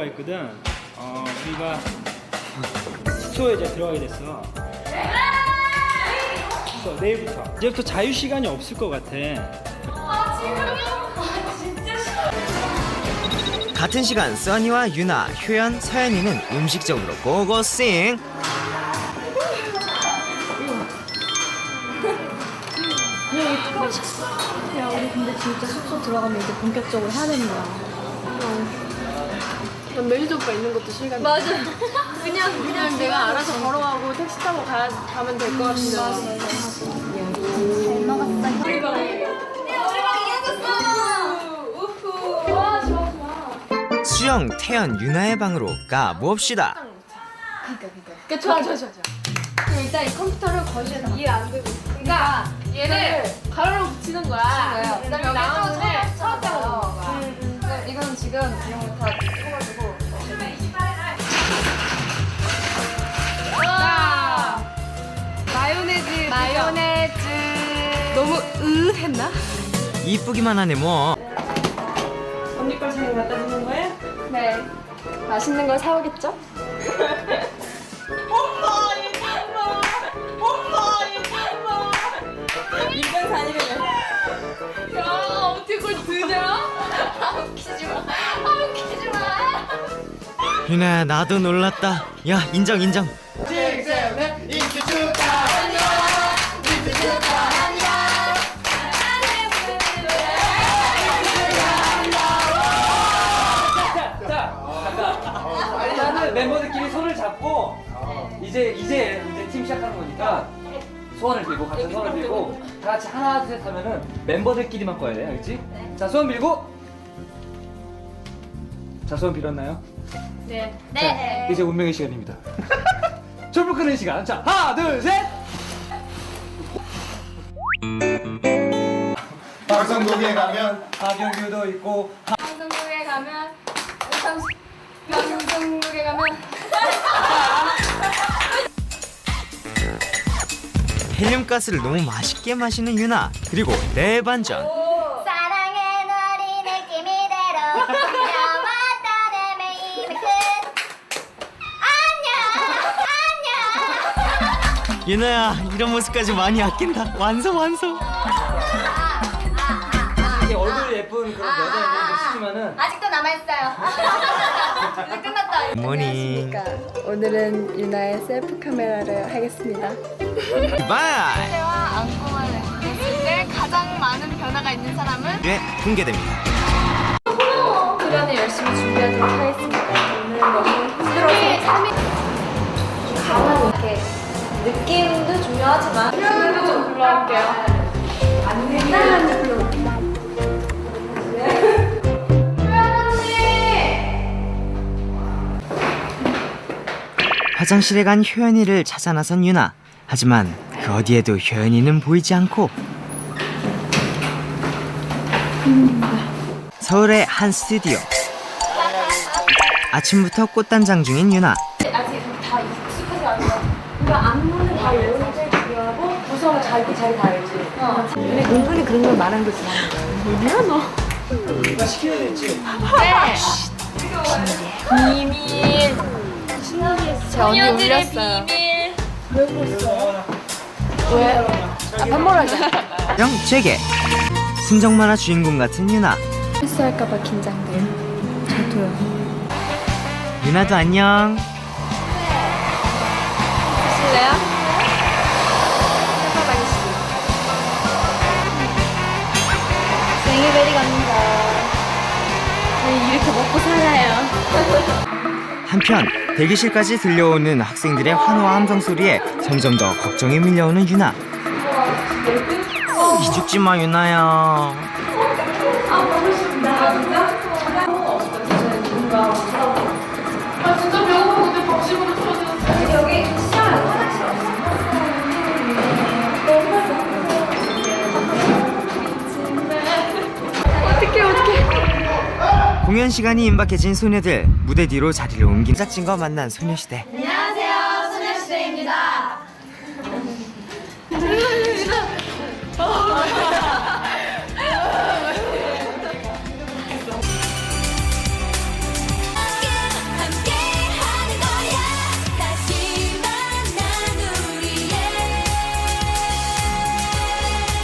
들어가 있거든. 어, 우리가 숙소에 이제 들어가게 됐어. 그래서 내일부터. 이제부터 자유 시간이 없을 것 같아. 같은 시간 써니와 유나, 효연, 서연이는 음식점으로 고고싱 야 우리 근데 진짜 숙소 들어가면 이제 본격적으로 해야 되는 거야. 난 매니저 오빠 있는 것도 실감이 맞아. 그냥 그냥 내가 알아서 걸어가고 택시 타고 가, 가면 될 것 같은데. 잘 먹었어. 수영, 태연, 유나의 방으로 가 봅시다. 그러니까 좋아 좋아 좋아 좋아. 그럼 일단 이 컴퓨터를 거실에 이해 안 되고 그러니까 얘를 가로로 붙이는 거야. 그다음에 여기 나오는데 처음으로 넣는 거야. 이건 지금 이런 거다 마요네즈 너무 으 했나? 이쁘기만 하네 뭐 언니 걸잘 갖다 주는 거예요? 네 맛있는 걸 사오겠죠? 야 어떻게 그걸 드냐? 아 웃기지 마. 아 웃기지 마. 유나야 나도 놀랐다 야 인정 인정 잡고 이제 이제 이제 팀 시작하는 거니까 소원을 빌고 같은 소원을 빌고 다 같이 하나 둘 셋 하면은 멤버들끼리만 꺼야 돼, 알겠지? 자, 소원 빌고. 자, 소원 빌었나요? 네. 네. 이제 운명의 시간입니다. 촛불 끄는 시간. 자, 하나, 둘, 셋. 방송국에 가면 하경규도 있고 방송국에 가면 방송 방송국에 가면 헬륨가스를 너무 맛있게 마시는 유나 그리고 대반전. 사랑의 너리 느낌이대로 나왔던 애매의 끝. 안녕 안녕. 유나야 이런 모습까지 많이 아낀다. 완성 완성 시키면은 아직도 남아있어요. 이제 끝났다. 모닝 오늘은 유나의 셀프 카메라를 하겠습니다. 바이. 했을 때 가장 많은 변화가 있는 사람은? 네 공개됩니다. 수련을 열심히 준비하도록 하겠습니다. 오늘 너무 힘들어서 3일 가만 이렇게 느낌도 중요하지만 노래도 좀 불러볼게요. 안녕 불러볼게요. 화장실에 간 효연이를 찾아 나선 유나 하지만 그 어디에도 효연이는 보이지 않고 서울의 한 스튜디오 아침부터 꽃단장 중인 유나 아직 다 익숙하지 않아요. 그러니까 안무는 다 외우는 게 제일 중요하고 구성은 자기 자기 다 알지. 근데 은근히 그런 걸 말하는 거 좋아하는 거야. 누가 시켜야 될지. 비밀. 제 언니 울렸어요. 왜? 아, 밥 먹으러 가자. 영 재개 순정 만화 주인공 같은 유나 실수할까봐 긴장돼요. 저도요. 유나도 안녕 드실래요? 해봐가겠습니다. 생일베리 갑니다. 저희 이렇게 먹고 살아요. 한편 대기실까지 들려오는 학생들의 환호와 함성 소리에 점점 더 걱정이 밀려오는 유나. 기죽지 마 유나야 오랜 시간이 임박해진 소녀들 무대 뒤로 자리를 옮긴 작진과 만난 소녀시대. 안녕하세요. 소녀시대입니다.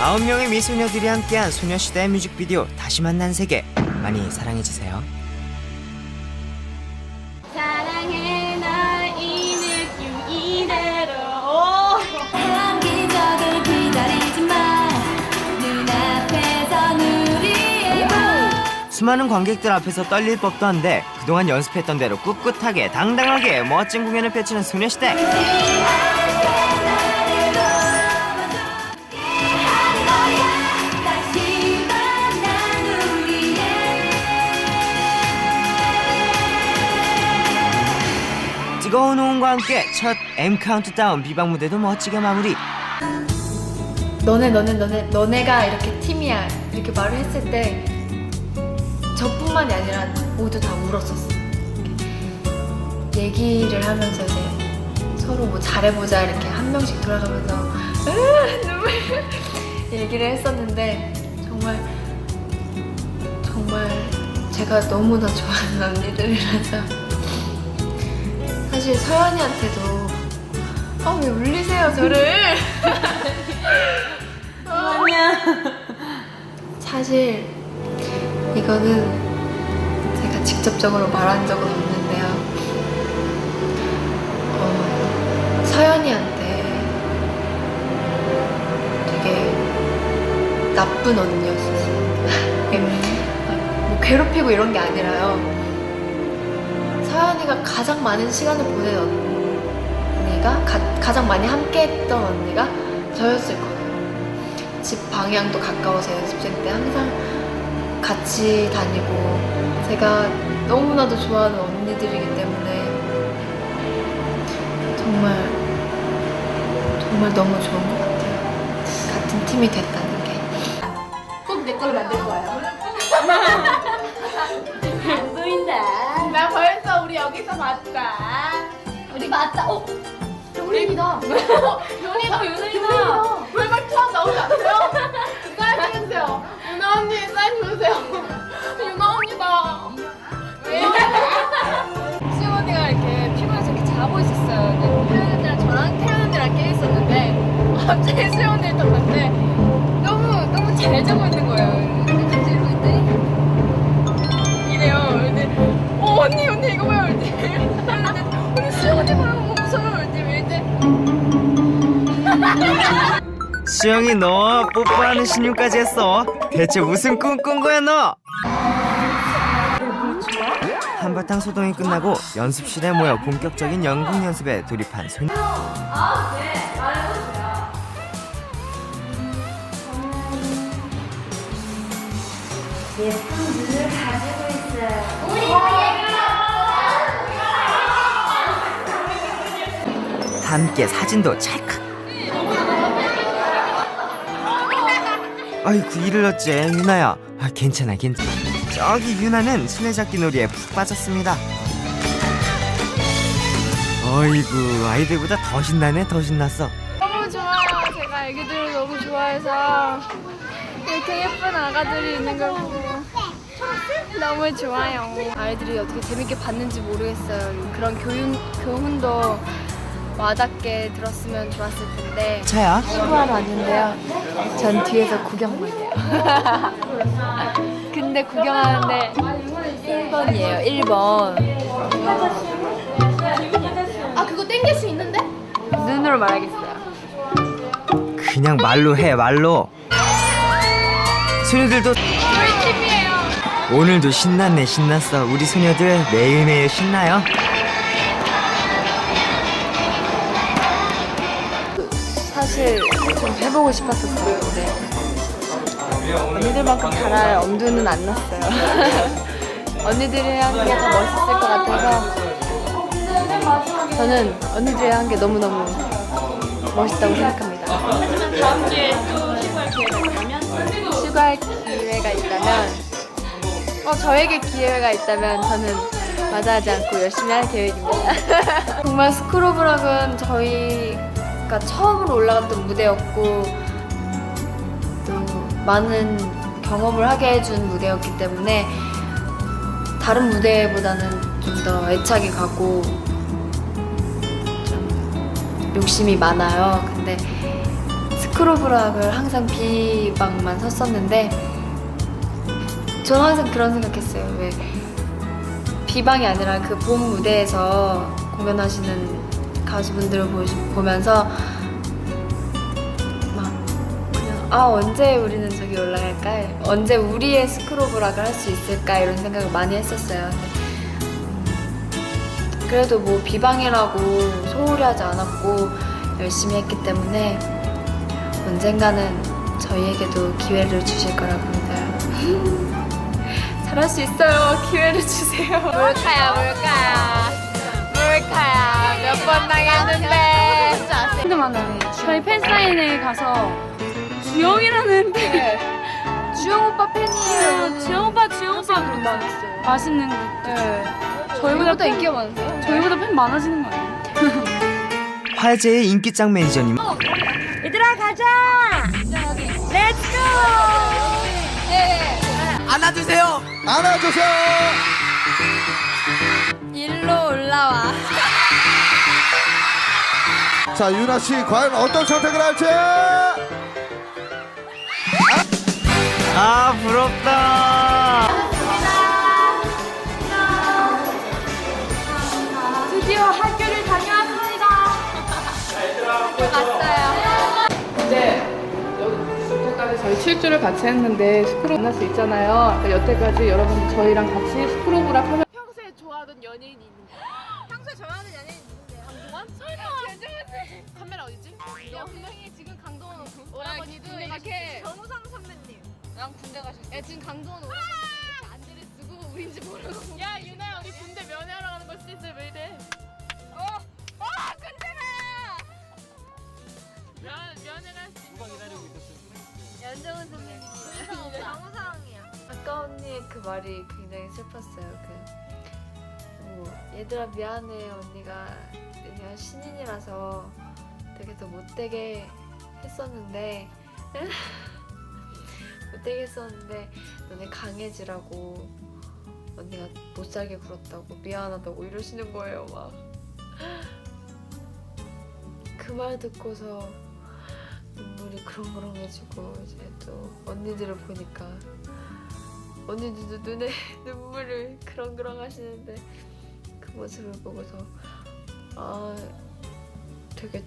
아홉 명의 미소녀들이 함께한 소녀시대 뮤직비디오 다시 만난 세계. 많이 사랑해주세요. 사랑해 날이 느낌 이대로. 한 기적을 기다리지 마 눈앞에선 우리의 밤 수많은 관객들 앞에서 떨릴 법도 한데 그동안 연습했던 대로 꿋꿋하게 당당하게 멋진 공연을 펼치는 소녀시대. 다 뜨거운 호응과 함께 첫 M 카운트다운 비방 무대도 멋지게 마무리. 너네 너네 너네 너네가 이렇게 팀이야. 이렇게 말을 했을 때 저뿐만이 아니라 모두 다 울었었어. 얘기를 하면서 이제 서로 뭐 잘해보자 이렇게 한 명씩 돌아가면서 눈물. 얘기를 했었는데 정말 정말 제가 너무나 좋아하는 언니들이라서 사실 서연이한테도 아 왜 울리세요 저를 사실 이거는 제가 직접적으로 말한 적은 없는데요. 어, 서연이한테 되게 나쁜 언니였었어요. 이게 뭐 괴롭히고 이런 게 아니라요. 서연이가 가장 많은 시간을 보낸 언니가 가, 가 장 많이 함께했던 언니가 저였을 거예요. 집 방향도 가까워서 연습생 때 항상 같이 다니고 제가 너무나도 좋아하는 언니들이기 때문에 정말 정말 너무 좋은 것 같아요. 같은 팀이 됐다는 게. 꼭 내 걸로 만들 거예요. 벌써 우리 여기서 봤다. 우리 맞다 어? 요린이다. 요린이다, 요린이다. 불발 처음 나오지 않으세요? 사인 주세요. 유나 언니 사인 주세요. 유나 언니다. 왜? 언니가 이렇게 피곤해서 이렇게 자고 있었어요. 근데 태연 언니랑 저랑 태연 언니랑 깨 있었는데 갑자기 딱 봤는데 너무 너무 잘 자고 있는 거예요. 언니 언니 이거 봐요. 근데 우리 수영 언니 보면 무서워요. 근데 이제? 수영이 너 뽀뽀하는 신용까지 했어. 대체 무슨 꿈 꾼 거야 너? 한바탕 소동이 끝나고 연습실에 모여 본격적인 연극 연습에 돌입한 소녀 함께 사진도 찰칵 아이고 이를 어째 유나야 아, 괜찮아 괜찮아 저기 유나는 술래잡기 놀이에 푹 빠졌습니다 어이구 아이들보다 더 신나네 더 신났어 너무 좋아요. 제가 애기들을 너무 좋아해서 이렇게 예쁜 아가들이 있는 걸 보고 너무 좋아요. 아이들이 어떻게 재밌게 봤는지 모르겠어요. 그런 교훈, 교훈도 와닿게 들었으면 좋았을 텐데 차야 수고하러 왔는데요. 전 뒤에서 구경만 해요. 근데 구경하는데 1번이에요. 1번. 아 그거 땡길 수 있는데? 눈으로 말하겠어요. 그냥 말로 해 말로 소녀들도. 오늘도 신났네 신났어 우리 소녀들 매일매일 신나요 해보고 싶었었어요. 근데 언니들만큼 잘할 엄두는 안 났어요. 언니들이 한 게 더 멋있을 것 같아서 저는 언니들이 한 게 너무너무 멋있다고 생각합니다. 다음 기회에 또 슈가할 기회가 있다면? 슈가할 기회가 있다면 어, 저에게 기회가 있다면 저는 마다하지 않고 열심히 할 계획입니다. 정말 스크로브락은 저희 가 처음으로 올라갔던 무대였고 또 많은 경험을 하게 해준 무대였기 때문에 다른 무대보다는 좀 더 애착이 가고 좀 욕심이 많아요. 근데 스크로브락을 항상 B방만 섰었는데 저는 항상 그런 생각했어요. 왜 B방이 아니라 그 본 무대에서 공연하시는 가수분들을 보시, 보면서 막 그냥 아 언제 우리는 저기 올라갈까? 언제 우리의 스크로브락을 할 수 있을까? 이런 생각을 많이 했었어요. 그래도 뭐 비방이라고 소홀히 하지 않았고 열심히 했기 때문에 언젠가는 저희에게도 기회를 주실 거라고 믿어요. 잘할 수 있어요. 기회를 주세요. 몰카야, 몰카야. 몰카야. 몇 번 당했는데. 근데 많아요. 저희 팬사인회 가서 주영이라는 데 주영 오빠 팬이에요. 주영 오빠 주영 오빠 많았어요. 맛있는 거. 네. 저희보다 인기가 많으세요? 저희보다 팬 많아지는 거 아니에요? 화제의 인기짱 매니저님 얘들아 가자. 렛츠고. 안아주세요. 일로 올라와. 자 유나 씨 과연 어떤 선택을 할지. 아 부럽다 드디어 학교를 다녀왔습니다. 이제 여태까지 저희 7주를 같이 했는데 스크로 만날 수 있잖아요. 그러니까 여태까지 여러분 저희랑 같이 스크로브락 하면 너 분명히 지금 강동원 오라버니도 이렇게 전우상 선배님 난 군대 가셨어. 야 지금 강동원 오라버니 이렇게 안대를 쓰고 우린지 모르고 야 유나야 우리 군대 면회하러 가는 걸 수도 있어 왜 이래? 어? 어 군대가! 면 면회가 누가 기다리고 있었어? 연정은 선배님. 아까 언니의 그 말이 굉장히 슬펐어요. 그, 뭐, 얘들아 미안해 언니가 내가 신인이라서 되게 더 못되게 했었는데 못되게 했었는데 너네 강해지라고 언니가 못살게 굴었다고 미안하다고 이러시는 거예요 막. 그 말 듣고서 눈물이 그렁그렁해지고 이제 또 언니들을 보니까 언니들도 눈에 눈물을 그렁그렁 하시는데 그 모습을 보고서 아 되게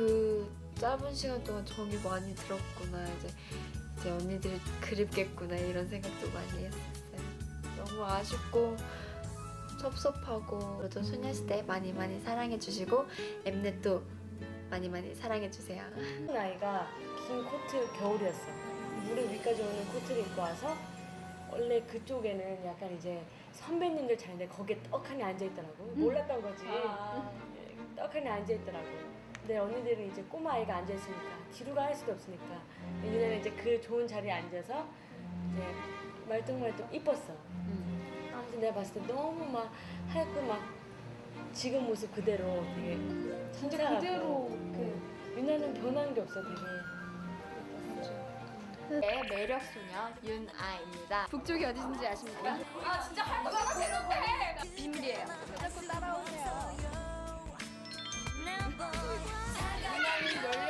그 짧은 시간 동안 정이 많이 들었구나 이제 이제 언니들이 그립겠구나 이런 생각도 많이 했었어요 너무 아쉽고 섭섭하고 저도 소녀시대 많이 많이 사랑해 주시고 엠넷도 많이 많이 사랑해 주세요. 나이가 긴 코트 겨울이었어. 무릎 위까지 오는 코트를 입고 와서 원래 그쪽에는 약간 이제 선배님들 자리인데 거기에 떡하니 앉아 있더라고. 몰랐던 거지. 예, 떡하니 앉아 있더라고. 근데 언니들은 이제 꼬마 아이가 앉아 있으니까 뒤로가 할 수도 없으니까 유나는 이제 그 좋은 자리에 앉아서 이제 말똥말똥 이뻤어. 아무튼 내가 봤을 때 너무 막 하얗고 막 지금 모습 그대로 되게 진짜 그대로 그 유나는 변한 게 없어 되게 네, 매력 소녀 윤아입니다. 북쪽이 어디신지 아십니까? 아 진짜 할 거잖아 대답해. 비밀이에요. 자꾸 따라오세요. 유나는 18살.